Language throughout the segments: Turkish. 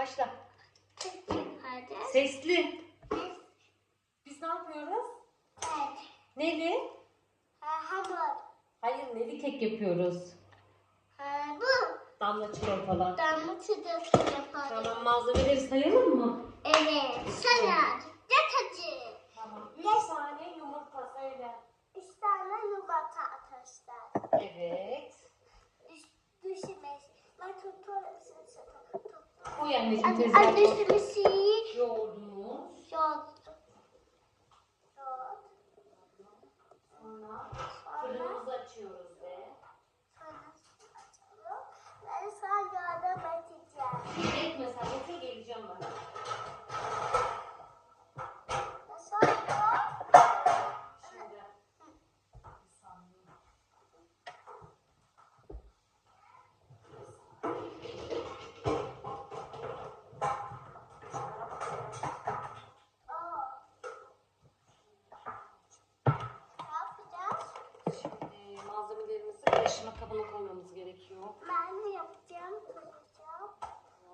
Başla. Hadi. Sesli. Biz ne yapıyoruz? Evet. Neli? Ha, hamur. Hayır neli kek yapıyoruz. Ha, bu. Damla çikolatalı. Damla çikolata yapalım. Tamam malzemeleri sayalım mı? Evet. Salat. Yatacı. Tamam. Üç tane yumurta söyle. Üç tane yumurta arkadaşlar. Evet. Üç, düşmez. Ben tutarım sizi. Koy anneciğim Anne tezgahta. Karıştırma kabına koymamız gerekiyor. Ben yapacağım. Koyacağım.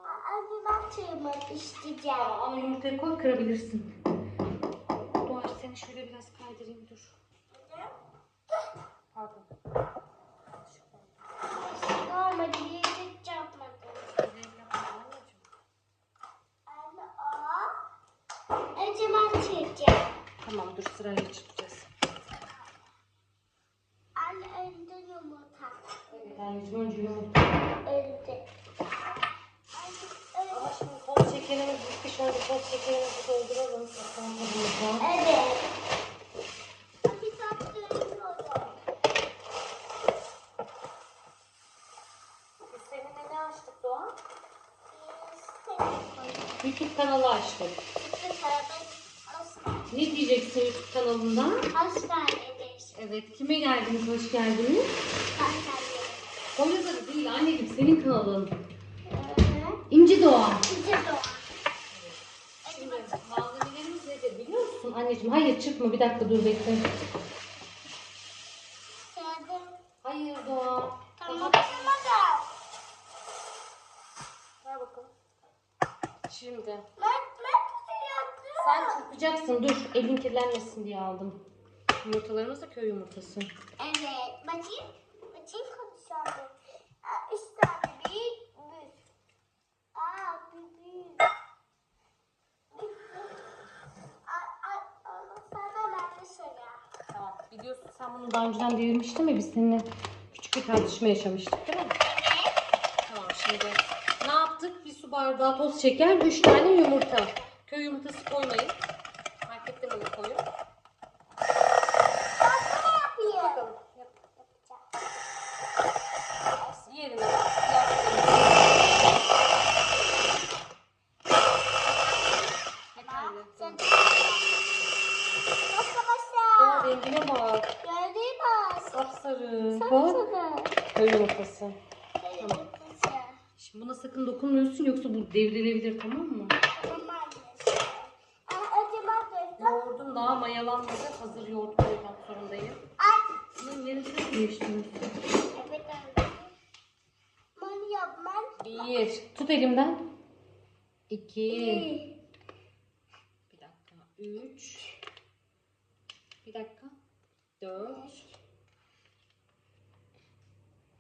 Anne ben tırmak isteyeceğim. Ama yumurtayı koy kırabilirsin. Doğaç seni şöyle biraz kaydırayım dur. Pardon. Olmadı yiyecek yapmadım. Anne o. Önce ben çekeceğim. Tamam dur sırayla çıkacağız. Anne önde yumurta. Anneciğim önce yumurta. Anne Ama şimdi toz şekerimiz bitti. Şöyle toz şekerimizi dolduralım. Evet. YouTube kanalı açtık. Ne diyeceksin YouTube kanalından? Hastanedeyiz. Evet kime geldiniz? Hoş geldiniz. Hastanedeyiz. Poyraz'a değil anneciğim senin kanalın. İnci Doğan. Bize doğan. Şimdi malzemelerimiz nedir biliyor musun? Anneciğim hayır çıkma bir dakika dur bekle. Hayır Doğan. Tamam. Ver bakalım. Şimdi sen çırpacaksın dur elin kirlenmesin diye aldım. Yumurtalarımız da köy yumurtası. Evet. Bakayım konuşalım. Aa, Üç tane büyük büyük. Aa büyük. Aa, aa, aa, Sana ben de söyle. Tamam biliyorsun sen bunu daha önceden devirmiştin mi biz seninle küçük bir tartışma yaşamıştık değil mi? Tamam şimdi ne yaptık? Bir su bardağı toz şeker, 3 tane yumurta. Köy yumurtası koymayın. Marketten onu koyun. Ben ne yapayım? Bakalım. Yap. Yerine. Yeterli. Sen Doğa Arkadaşlar. Rengine bak. Gördün mü? Sapsarı. Sapsarı. Köy yumurtası. Tamam. Şimdi buna sakın dokunmuyorsun yoksa bu devrilebilir tamam mı? Tamam. Yoğurdum daha mayalanmadı. Hazır yoğurt koymak zorundayım. Ay. Bunun yerini değiştiriyorsun. Evet anne. Ben yapmam. Bir. Tut elimden. İki. Bir dakika. Üç. Bir dakika. Dört.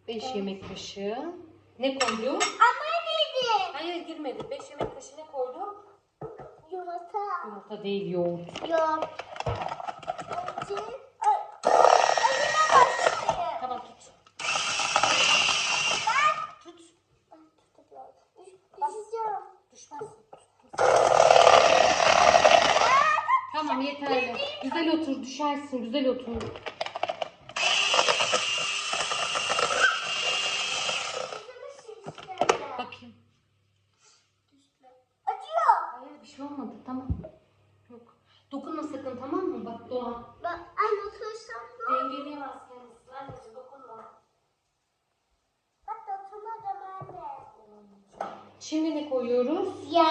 Beş yemek kaşığı. Ne koydum? Ama neydi? Hayır girmedi. Beş yemek kaşığı ne koydum? Yumurta. Yumurta değil yoğurt. Yok. Önce. Ay. Önüne başlayayım. Tamam tut. Tut. Ben tutuyorum. Düşeceğim. Düşmez. Tamam yeterli. Güzel otur düşersin. Güzel otur. Bakayım. Acıyor. Hayır bir şey olmadı tamam. Yok. Dokunma sakın tamam mı? Bak Doğan. Ben anne otursam ne olur? Dengeleyemez kendisini. Anneciğim dokunma. Bak oturmadım anne. Şimdi ne koyuyoruz? Ya.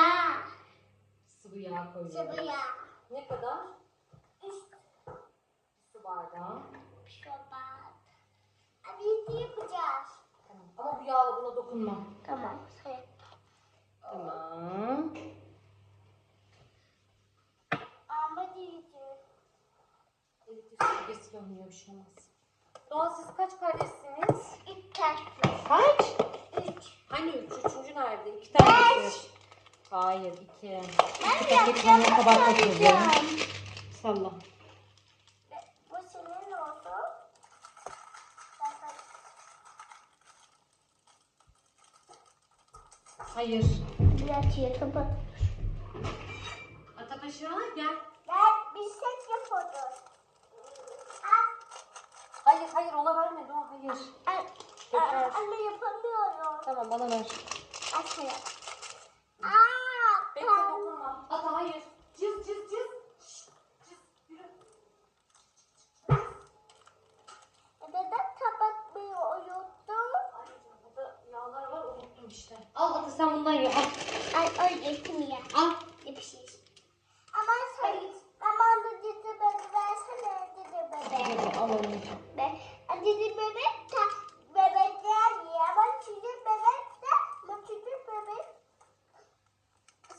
Sıvı yağ koyuyoruz. Sıvı yağ. Ne kadar? Üç su bardağı. Şu bardağı. Abi yapacağız. Tamam. Ama bu yağla buna dokunma. Tamam. Tamam. Ama diyeceğim. Evet, üstü yanıyor bir şey olmaz. Doğan siz kaç kardeşsiniz? İki kardeş. Kaç? Üç. Hani üç? Üçüncü nerede? İki tane. Beş. Hayır iki. Ben İki paket kabak yapacağım. katıyorum. Salla. Bu senin oldu. Hayır. Biraz şey kapat. Ata aşağı gel. Ben bir ses yapıyordum. Ah, Hayır hayır ona verme Doğa hayır. Ay, Tekrar. ay, Anne yapamıyorum. Tamam bana ver. Aşağıya. Aa, Bekle tamam. dokunma. Ata hayır. Cız cız cız. Şşt, Cız yürü. Neden kapatmayı unuttum? Ay burada yağlar var unuttum işte. Al Ata sen bundan ye al. Ay, ay getirmeye. Al. Yapışır. Ama sen, aman da dedi bebe versene dedi bebe. Hadi al onu. Be, dedi bebek ta, bebekler yiyor ama çocuk bebek de, ama çocuk bebek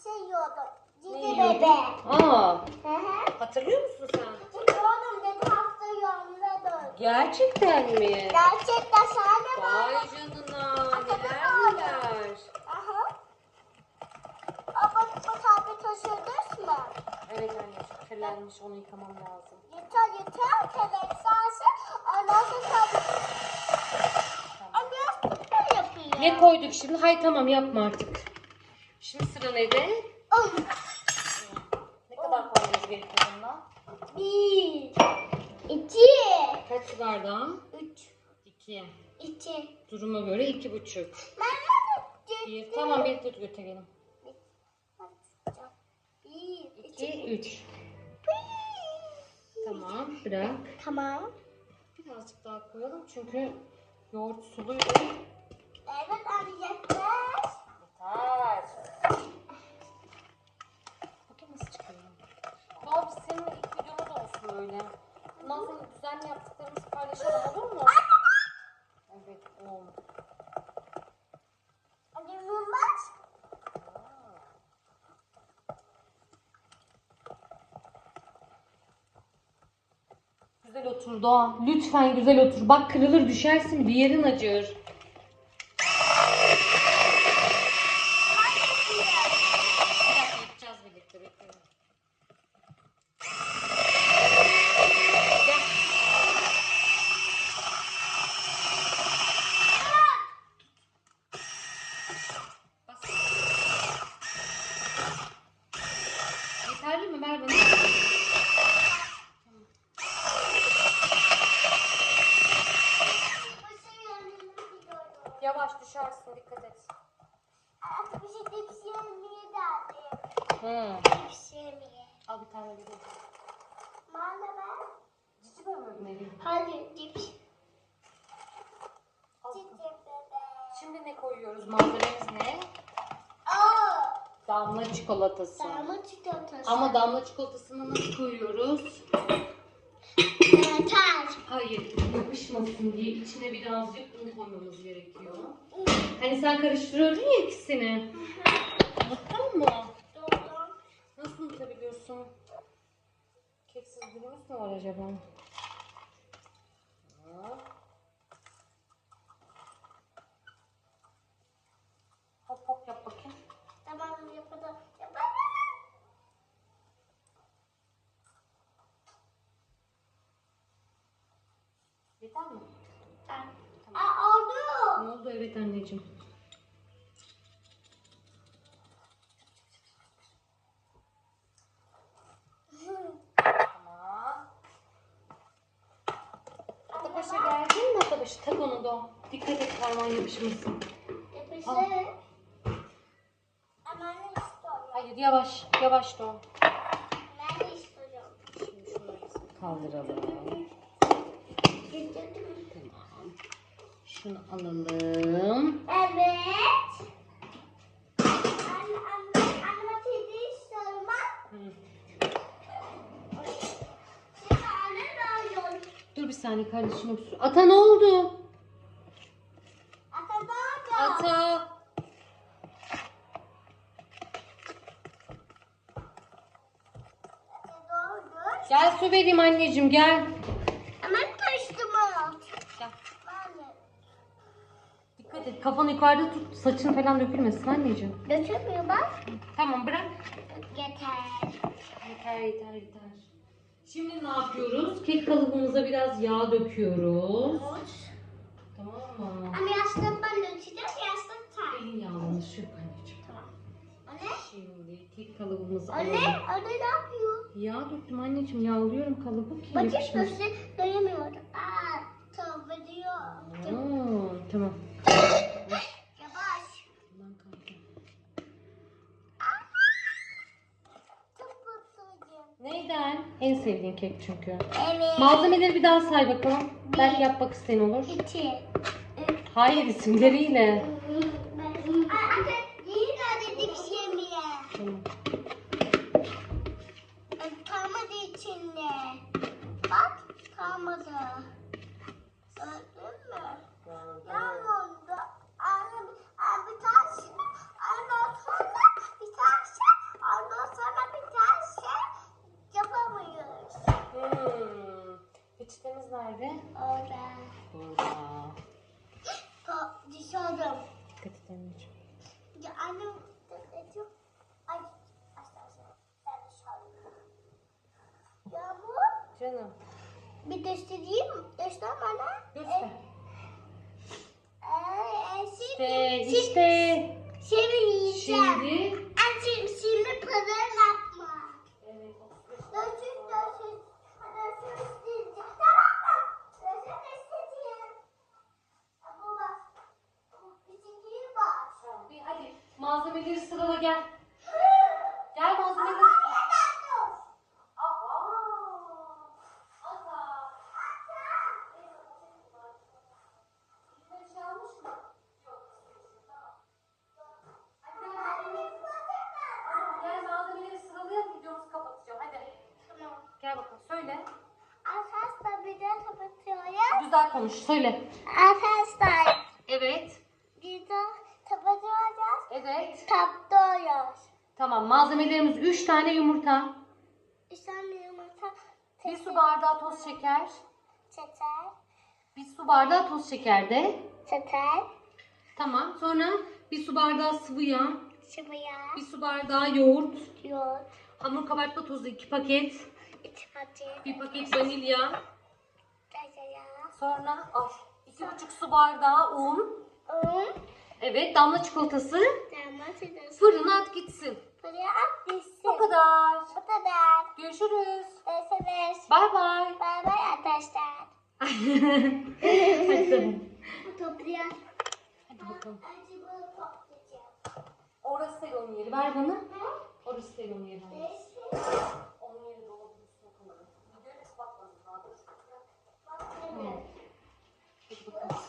şey yiyordum. Ne Dedi. Aa, Hı hı. hatırlıyor musun sen? Yiyordum dedi hafta yolunda dön. Gerçekten mi? Gerçekten sana Vay var. canına neler neler. Aha. Ama bu tabi taşırdınız mı? Evet anne kirlenmiş onu yıkamam lazım. Yeter yeter. Kelek sağsı. Ondan sonra tabi. Ne koyduk şimdi? Hay tamam yapma artık. Şimdi sıra neyde? Oh. Ne gerekiyor bundan? Bir. İki. Kaç su bardağı? Üç. İki. İki. Duruma göre iki buçuk. Ben de Bir. Tamam bir tut götürelim. Bir. İki, üç. Tamam bırak. Tamam. Birazcık daha koyalım çünkü yoğurt suluydu. Evet anne yeter. Yeter. Videoda da olsun öyle. Bundan sonra düzenli yaptıklarımızı paylaşalım olur mu? Evet yumaz. Güzel otur Doğa. Lütfen güzel otur. Bak kırılır düşersin bir yerin acır. Bir dakika yapacağız birlikte bekleyin. Gel. Bas. Yeterli mi? Ver bana. Gidiyorum. Yavaş düşersin dikkat et. Artık bir şey yemeye geldi. Hı. Yemeye. Al bir tane bir de. Bana ver. Cici bölüm vereyim. Hadi cips. Al. Cips bebe. Şimdi ne koyuyoruz? Aa. Damla çikolatası. Sarma çikolatası. Ama damla çikolatasını nasıl koyuyoruz? Yeter. Hayır, yapışmasın diye içine birazcık un koymamız gerekiyor. Hani sen karıştırıyordun ya ikisini. Unuttun mu? Doğru. Nasıl unutabiliyorsun? Keksiz günümüz mü var acaba? Hop hop yap bakayım. Tamam yapalım. Yapalım. Yeter mi? Aa, oldu. Ne oldu? Evet anneciğim. Tamam. Atabaş'a geldin mi Atabaş? Tak onu da. Dikkat et parmağın yapışmasın. Yapışır. Ama ne istiyorum? Hayır yavaş. Yavaş da. Ben de istiyorum. Şimdi şunları kaldıralım. Getirdim. Şunu alalım. Evet. Anne, anne, anne anne ne yapıyor? Dur bir saniye kardeşim. Ata ne oldu? Ata ne yapıyor? Ata. Gel su vereyim anneciğim gel. Ama kafanı yukarıda tut. Saçın falan dökülmesin anneciğim. Götürmüyor bak. Tamam bırak. Yeter. Yeter yeter yeter. Şimdi ne yapıyoruz? Kek kalıbımıza biraz yağ döküyoruz. Tamam mı? Ama yastık ben dökeceğim. Yastık sen. Elin yağlamış yok anneciğim. Tamam. Anne? Şimdi kek kalıbımızı Anne? alalım. Anne ne yapıyor? Yağ döktüm anneciğim. Yağlıyorum kalıbı ki yapışmasın. göster. Göremiyorum. Aa, diyor. Oo, tamam. Yavaş. Neyden? En sevdiğin kek çünkü. Evet. Malzemeleri bir daha say bakalım. Belki yapmak isteyen olur. İki. Hayır isimleriyle. Peçetemiz nerede? Orada. Burada. Düşürdüm. Dikkat et anneciğim. Ya annem Ben düşürdüm. Yağmur. Canım. Bir göstereyim. Göster bana. Göster. Ee, İşte şimdi, işte. Şimdi yiyeceğim. Şimdi. Şimdi, şimdi pazar yapma. Evet. Döşün döşün. Döşün isteyeceğim. Tamam mı? Döşün isteyeceğim. Bu bak. Bu bizimki var. Tamam. Bir hadi malzemeleri sırala gel. Gel malzemeleri. Gel malzemeleri sıralayalım videomuzu kapatacağım hadi. Tamam. Gel bakalım söyle. Arkadaşlar bir de Güzel konuş söyle. Arkadaşlar Evet. bir de kapatıyoruz. Evet. Kapatıyoruz. Tamam malzemelerimiz 3 tane yumurta. Üç tane yumurta. Bir su bardağı toz şeker. Çeter. Bir su bardağı toz şeker de. Çeter. Tamam. Sonra bir su bardağı sıvı yağ. Sıvıya. Bir su bardağı yoğurt. Yoğurt. Hamur kabartma tozu 2 paket. İç paket. Bir paket vanilya. Sonra ay, iki buçuk su bardağı un. Un. Evet damla çikolatası. Domates. Fırına at gitsin. Buraya at gitsin. O kadar. Bu kadar. Görüşürüz. Görüşürüz. Bay bay. Bay bay arkadaşlar. Hadi tamam. Toplayalım. Hadi bakalım. Orası telefon yeri. Ver bana. Orası telefon yeri. Görüşürüz. 面。嗯